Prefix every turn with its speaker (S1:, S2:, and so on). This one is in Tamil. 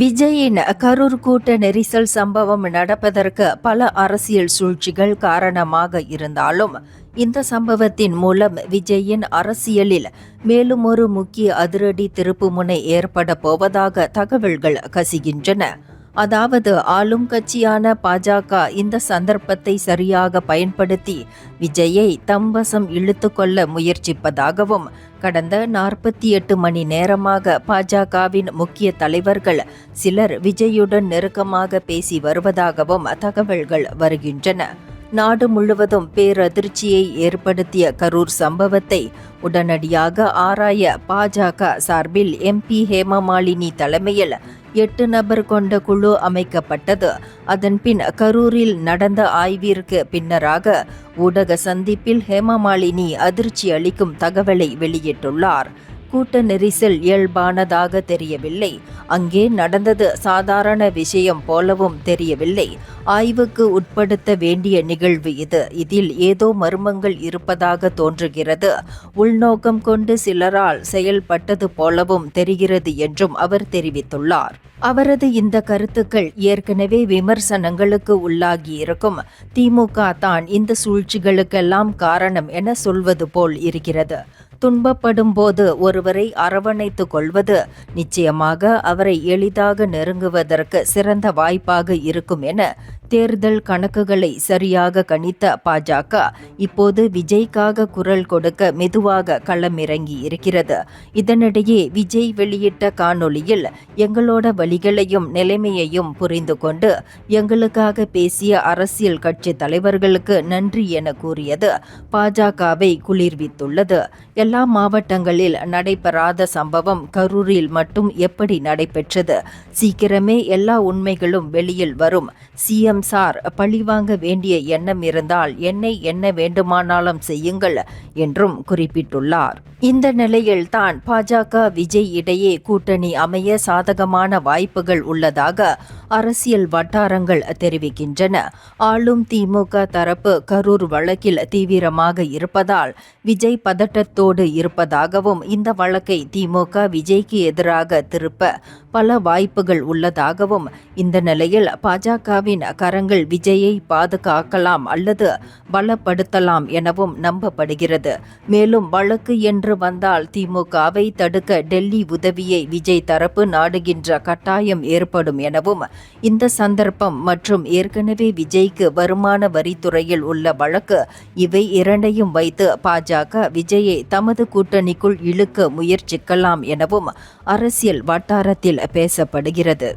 S1: விஜயின் கரூர் கூட்ட நெரிசல் சம்பவம் நடப்பதற்கு பல அரசியல் சூழ்ச்சிகள் காரணமாக இருந்தாலும் இந்த சம்பவத்தின் மூலம் விஜயின் அரசியலில் மேலும் ஒரு முக்கிய அதிரடி திருப்புமுனை ஏற்பட போவதாக தகவல்கள் கசிகின்றன. அதாவது ஆளும் கட்சியான பாஜக இந்த சந்தர்ப்பத்தை சரியாக பயன்படுத்தி விஜயை தம்வசம் இழுத்து கொள்ள முயற்சிப்பதாகவும் கடந்த நாற்பத்தி எட்டு மணி நேரமாக பாஜகவின் முக்கிய தலைவர்கள் சிலர் விஜயுடன் நெருக்கமாக பேசி வருவதாகவும் தகவல்கள் வருகின்றன. நாடு முழுவதும் பேரதிர்ச்சியை ஏற்படுத்திய கரூர் சம்பவத்தை உடனடியாக ஆராய பாஜக சார்பில் எம்பி ஹேமமாலினி தலைமையில் எட்டு நபர் கொண்ட குழு அமைக்கப்பட்டது. அதன்பின் கரூரில் நடந்த ஆய்விற்கு பின்னராக ஊடக சந்திப்பில் ஹேமமாலினி அதிர்ச்சி அளிக்கும் தகவலை வெளியிட்டுள்ளார். கூட்ட நெரிசல் இயல்பானதாக தெரியவில்லை. அங்கே நடந்தது சாதாரண விஷயம் போலவும் தெரியவில்லை. ஆய்வுக்கு உட்படுத்த வேண்டிய நிகழ்வு இது. இதில் ஏதோ மர்மங்கள் இருப்பதாக தோன்றுகிறது. உள்நோக்கம் கொண்டு சிலரால் செயல்பட்டது போலவும் தெரிகிறது என்றும் அவர் தெரிவித்துள்ளார். அவரது இந்த கருத்துக்கள் ஏற்கனவே விமர்சனங்களுக்கு உள்ளாகி இருக்கும் திமுக தான் இந்த சூழ்ச்சிகளுக்கெல்லாம் காரணம் என சொல்வது போல் இருக்கிறது. துன்பப்படும் போது ஒருவரை அரவணைத்து கொள்வது நிச்சயமாக அவரை எளிதாக நெருங்குவதற்கு சிறந்த வாய்ப்பாக இருக்கும் என தேர்தல் கணக்குகளை சரியாக கணித்த பாஜக இப்போது விஜய்க்காக குரல் கொடுக்க மெதுவாக களமிறங்கி இருக்கிறது. இதனிடையே விஜய் வெளியிட்ட காணொளியில் எங்களோட வழிகளையும் நிலைமையையும் புரிந்து கொண்டு எங்களுக்காக பேசிய அரசியல் கட்சி தலைவர்களுக்கு நன்றி என கூறியது பாஜகவை குளிர்வித்துள்ளது. எல்லா மாவட்டங்களில் நடைபெறாத சம்பவம் கரூரில் மட்டும் எப்படி நடைபெற்றது? சீக்கிரமே எல்லா உண்மைகளும் வெளியில் வரும். சிஎம் சார் பழிவாங்க வேண்டிய எண்ணம் இருந்தால் என்னை என்ன வேண்டுமானாலும் செய்யுங்கள் என்றும் குறிப்பிட்டுள்ளார். இந்த நிலையில் தான் பாஜக விஜய் இடையே கூட்டணி அமைய சாதகமான வாய்ப்புகள் உள்ளதாக அரசியல் வட்டாரங்கள் தெரிவிக்கின்றன. ஆளும் திமுக தரப்பு கரூர் வழக்கில் தீவிரமாக இருப்பதால் விஜய் பதட்டத்தோடு இருப்பதாகவும் இந்த வழக்கை திமுக விஜய்க்கு எதிராக திருப்ப பல வாய்ப்புகள் உள்ளதாகவும் இந்த நிலையில் பாஜகவின் கரங்கள் விஜயை பாதுகாக்கலாம் அல்லது பலப்படுத்தலாம் எனவும் நம்பப்படுகிறது. மேலும் வழக்கு என்று வந்தால் திமுகவை தடுக்க டெல்லி உதவியை விஜய் தரப்பு நாடுகின்ற கட்டாயம் ஏற்படும் எனவும் இந்த சந்தர்ப்பம் மற்றும் ஏற்கனவே விஜய்க்கு வருமான வரித்துறையில் உள்ள வழக்கு இவை இரண்டையும் வைத்து பாஜக விஜயை தமது கூட்டணிக்குள் இழுக்க முயற்சிக்கலாம் எனவும் அரசியல் வட்டாரத்தில் பேசப்படுகிறது.